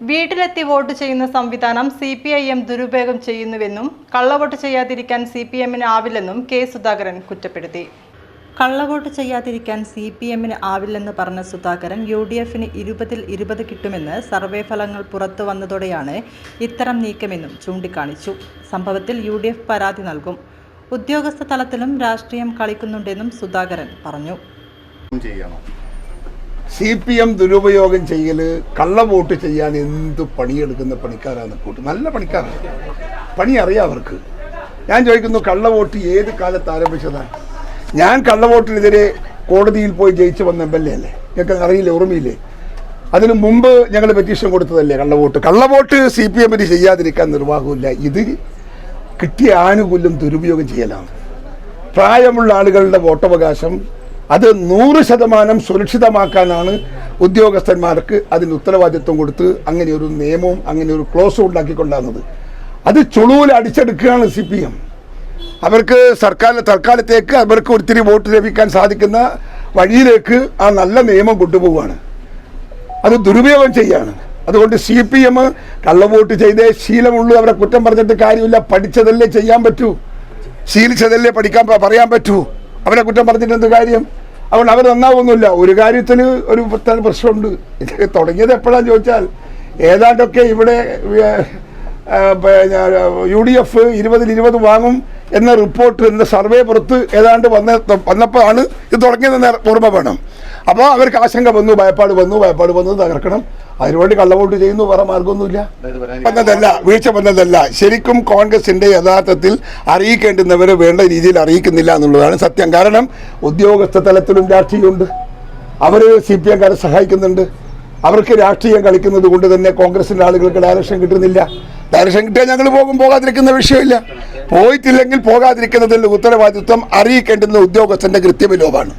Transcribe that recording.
വീട്ടിലെത്തി വോട്ട് ചെയ്യുന്ന സംവിധാനം സി പി ഐ എം ദുരുപയോഗം ചെയ്യുന്നുവെന്നും കള്ളവോട്ട് ചെയ്യാതിരിക്കാൻ സി പി എമ്മിന് ആവില്ലെന്നും കെ സുധാകരൻ കുറ്റപ്പെടുത്തി. കള്ളവോട്ട് ചെയ്യാതിരിക്കാൻ സി പി എമ്മിന് ആവില്ലെന്ന് പറഞ്ഞ സുധാകരൻ യു ഡി എഫിന് ഇരുപതിൽ ഇരുപത് കിട്ടുമെന്ന് സർവേ ഫലങ്ങൾ പുറത്തു വന്നതോടെയാണ് ഇത്തരം നീക്കമെന്നും ചൂണ്ടിക്കാണിച്ചു. സംഭവത്തിൽ യു ഡി എഫ് പരാതി നൽകും. ഉദ്യോഗസ്ഥ തലത്തിലും രാഷ്ട്രീയം കളിക്കുന്നുണ്ടെന്നും സുധാകരൻ പറഞ്ഞു. ചെയ്യണം. സി പി എം ദുരുപയോഗം ചെയ്യൽ കള്ളവോട്ട് ചെയ്യാൻ എന്ത് പണിയെടുക്കുന്ന പണിക്കാരാണ് കൂട്ട്. നല്ല പണിക്കാരാണ്. പണി അറിയാം അവർക്ക്. ഞാൻ ചോദിക്കുന്നു കള്ളവോട്ട് ഏത് കാലത്ത് ആരംഭിച്ചതാണ് ഞാൻ കള്ളവോട്ടിനെതിരെ കോടതിയിൽ പോയി ജയിച്ചു വന്ന എം എൽ എ അല്ലേ? ഞങ്ങൾക്ക് അറിയില്ല ഓർമ്മയില്ലേ? അതിനു മുമ്പ് ഞങ്ങൾ പെറ്റീഷൻ കൊടുത്തതല്ലേ കള്ളവോട്ട് കള്ളവോട്ട് സി പി എമ്മിന് ചെയ്യാതിരിക്കാൻ നിർവാഹമില്ല ഇത് കിട്ടിയ ആനുകൂല്യം ദുരുപയോഗം ചെയ്യലാണ്. പ്രായമുള്ള ആളുകളുടെ വോട്ടവകാശം അത് നൂറ് ശതമാനം സുരക്ഷിതമാക്കാനാണ് ഉദ്യോഗസ്ഥന്മാർക്ക് അതിന് ഉത്തരവാദിത്വം കൊടുത്ത് അങ്ങനെ ഒരു നിയമവും അങ്ങനെ ഒരു ക്ലോസും ഉണ്ടാക്കിക്കൊണ്ടാകുന്നത് അത് ചുളുവിൽ അടിച്ചെടുക്കുകയാണ് സി പി എം അവർക്ക് സർക്കാർ തൽക്കാലത്തേക്ക് അവർക്ക് ഒത്തിരി വോട്ട് ലഭിക്കാൻ സാധിക്കുന്ന വഴിയിലേക്ക് ആ നല്ല നിയമം കൊണ്ടുപോവുകയാണ്. അത് ദുരുപയോഗം ചെയ്യാണ്. അതുകൊണ്ട് സി പി എം കള്ളവോട്ട് ചെയ്തേ ശീലമുള്ളൂ അവരെ കുറ്റം പറഞ്ഞിട്ട് കാര്യമില്ല പഠിച്ചതല്ലേ ചെയ്യാൻ പറ്റൂ. ശീലിച്ചതല്ലേ പഠിക്കാൻ പറയാൻ പറ്റൂ. അവരെ കുറ്റം പറഞ്ഞിട്ട് എന്ത് കാര്യം? അതുകൊണ്ട് അവർ നന്നാവൊന്നുമില്ല. ഒരു കാര്യത്തിൽ ഒരു പ്രത്യേക പ്രശ്നമുണ്ട്. ഇത് തുടങ്ങിയത് എപ്പോഴാന്ന് ചോദിച്ചാൽ ഏതാണ്ടൊക്കെ ഇവിടെ യു ഡി എഫ് ഇരുപതിൽ ഇരുപത് വാങ്ങും എന്ന റിപ്പോർട്ട് എന്ന സർവേ പുറത്ത് ഏതാണ്ട് വന്ന വന്നപ്പോഴാണ് ഇത് തുടങ്ങിയതെന്ന് ഓർമ്മ വേണം. അപ്പോൾ അവർക്ക് ആശങ്ക വന്നു ഭയപ്പാട് വന്നു ഭയപ്പാട് വന്നു തകർക്കണം. അതിനുവേണ്ടി കള്ളവോട്ട് ചെയ്യുന്നു വേറെ മാർഗമൊന്നുമില്ല വന്നതല്ല വീഴ്ച വന്നതല്ല. ശരിക്കും കോൺഗ്രസിന്റെ യഥാർത്ഥത്തിൽ അറിയിക്കേണ്ടുന്നവരെ വേണ്ട രീതിയിൽ അറിയിക്കുന്നില്ല എന്നുള്ളതാണ് സത്യം. കാരണം ഉദ്യോഗസ്ഥ തലത്തിലും രാഷ്ട്രീയമുണ്ട്. അവർ സി പി എംകാരെ സഹായിക്കുന്നുണ്ട്. അവർക്ക് രാഷ്ട്രീയം കളിക്കുന്നത് കൊണ്ട് തന്നെ കോൺഗ്രസിന്റെ ആളുകൾക്ക് ഡയറക്ഷൻ കിട്ടുന്നില്ല. ഡയറക്ഷൻ കിട്ടിയാൽ ഞങ്ങൾ പോകും പോകാതിരിക്കുന്ന വിഷയമില്ല. പോയിട്ടില്ലെങ്കിൽ പോകാതിരിക്കുന്നതിൽ ഉത്തരവാദിത്വം അറിയിക്കേണ്ടുന്ന ഉദ്യോഗസ്ഥന്റെ കൃത്യവിലോപാണ്